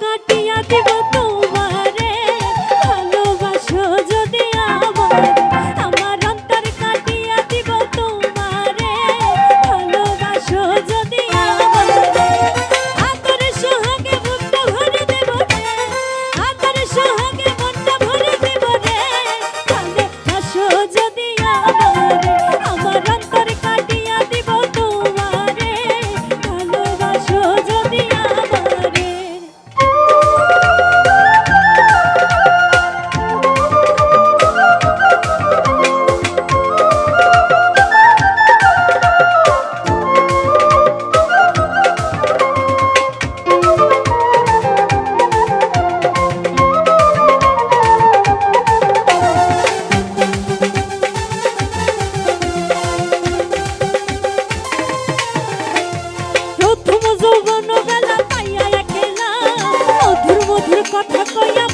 কাটিয়া দিব তো কথা কয়া